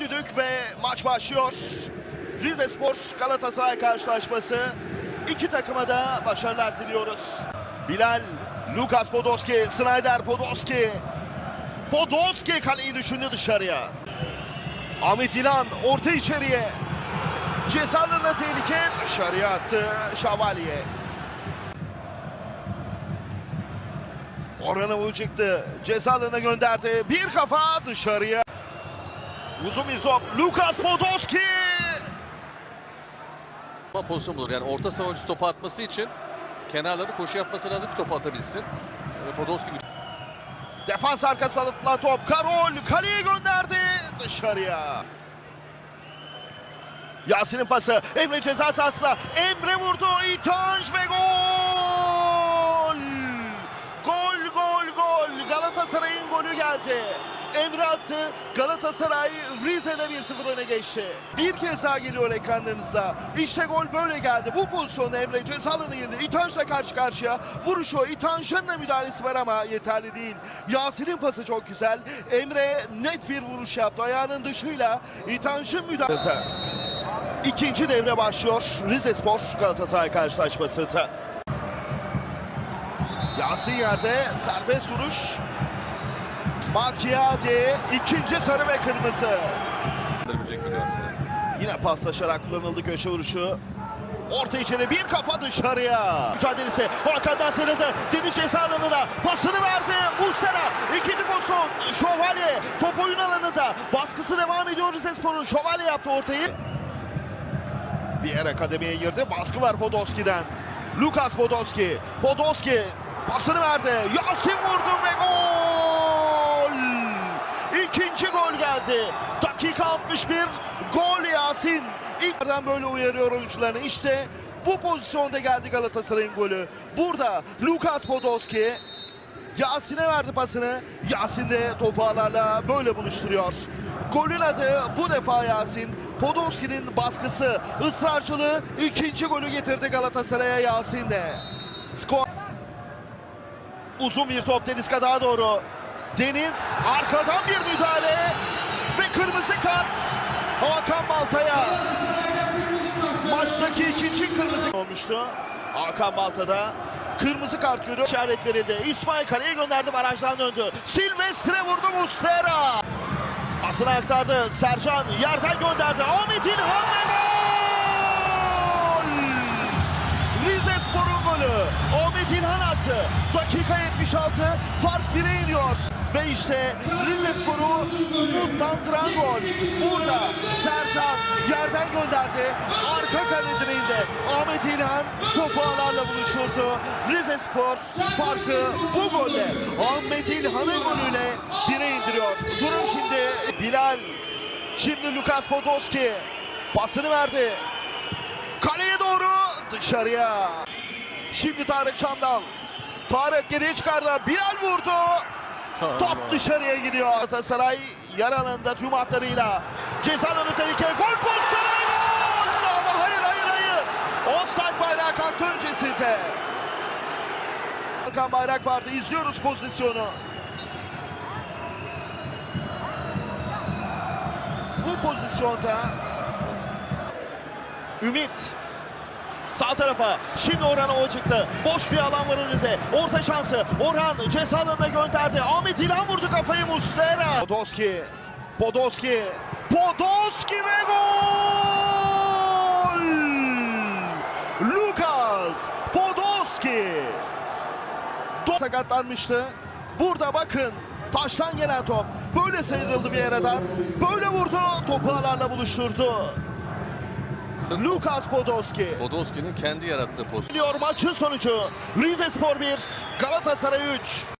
düdük ve maç başlıyor. Rize Spor Galatasaray karşılaşması. İki takıma da başarılar diliyoruz. Bilal, Lukas Podolski, Snyder Podolski. Podolski kaleyi düşündü dışarıya. Ahmet İlhan orta içeriye. Cezalarına tehlike dışarıya attı Şavalye. Orhan Avu çıktı. Cezalığına gönderdi. Bir kafa dışarıya. Uzun bir top. Lukas Podolski. Pozisyon bulur. Yani orta savunucu topu atması için kenarları koşu yapması lazım ki topu atabilsin. Ve Podolski Defans arkasına alınan top. Karol kaleye gönderdi. Dışarıya. Yasin'in pası. Emre ceza sahasında. Emre vurdu. İtanç ve gol. Gol gol gol. Galatasaray'ın golü geldi. Emre attı. Galatasaray Rize'de 1-0 öne geçti. Bir kez daha geliyor ekranlarınızda. İşte gol böyle geldi. Bu pozisyonda Emre ceza alanına girdi. İtanç'la karşı karşıya. Vuruşu İtanç'ın da müdahalesi var ama yeterli değil. Yasin'in pası çok güzel. Emre net bir vuruş yaptı. Ayağının dışıyla İtanç'ın müdahalesi. İkinci devre başlıyor. Rize Spor Galatasaray karşılaşmasında. Yasin yerde serbest vuruş. Makiade ikinci sarı ve kırmızı. Yine paslaşarak kullanıldı köşe vuruşu. Orta içeri bir kafa dışarıya. Mücadelesi Hakan'dan sıyrıldı. Deniz ceza alanına pasını verdi. Muslera ikinci pozisyon. Şövalye top oyun alanında. Baskısı devam ediyor Rizespor'un. Şövalye yaptı ortayı. Vieira kademeye girdi. Baskı var Podolski'den. Lukas Podolski. Podolski pasını verdi. Yasin vurdu ve gol! İkinci gol geldi. Dakika 61. Gol Yasin. İlk yerden böyle uyarıyor oyuncularını. İşte bu pozisyonda geldi Galatasaray'ın golü. Burada Lukas Podolski Yasin'e verdi pasını. Yasin de topu böyle buluşturuyor. Golün adı bu defa Yasin. Podolski'nin baskısı, ısrarcılığı ikinci golü getirdi Galatasaray'a Yasin de. Skor uzun bir top Deniz Kadak'a doğru. Deniz arkadan bir müdahale ve kırmızı kart Hakan Balta'ya. Maçtaki ikinci kırmızı olmuştu. Hakan Balta'da kırmızı kart görüyor. İşaret verildi. İsmail kaleye gönderdi barajdan döndü. Silvestre vurdu Mustera. Pasını aktardı. Sercan yerden gönderdi. Ahmet İlhan gol! Rize Spor'un golü. Ahmet İlhan attı. Dakika 76. Fark 1'e iniyor. Ve işte Rize Spor'u umutlandıran gol. Burada Sercan yerden gönderdi. Arka kale Ahmet İlhan topu ağlarla buluşturdu. Rize Spor farkı bu golle Ahmet İlhan'ın golüyle 1'e indiriyor. Durum şimdi Bilal. Şimdi Lukas Podolski pasını verdi. Kaleye doğru dışarıya. Şimdi Tarık Çandal. Tarık geriye çıkardı. Bilal vurdu. Top dışarıya gidiyor. Galatasaray yer alanında tüm hatlarıyla. Ceza alanı tehlike. Gol pozisyonu. Gol! Ama hayır hayır hayır. Offside bayrağı kalktı öncesinde. Hakan Bayrak vardı. İzliyoruz pozisyonu. Bu pozisyonda Ümit Sağ tarafa şimdi Orhan Ova çıktı. Boş bir alan var önünde. Orta şansı. Orhan ceza gönderdi. Ahmet İlhan vurdu kafayı Muslera. Podolski. Podolski. Podolski ve gol! Lukas Podolski. Do- Sakatlanmıştı. Burada bakın taştan gelen top. Böyle sıyrıldı bir yerden. Böyle vurdu. Topu alarla buluşturdu. Lukas Podolski. Podolski'nin kendi yarattığı pozisyon. Maçın sonucu. Rize Spor 1, Galatasaray 3.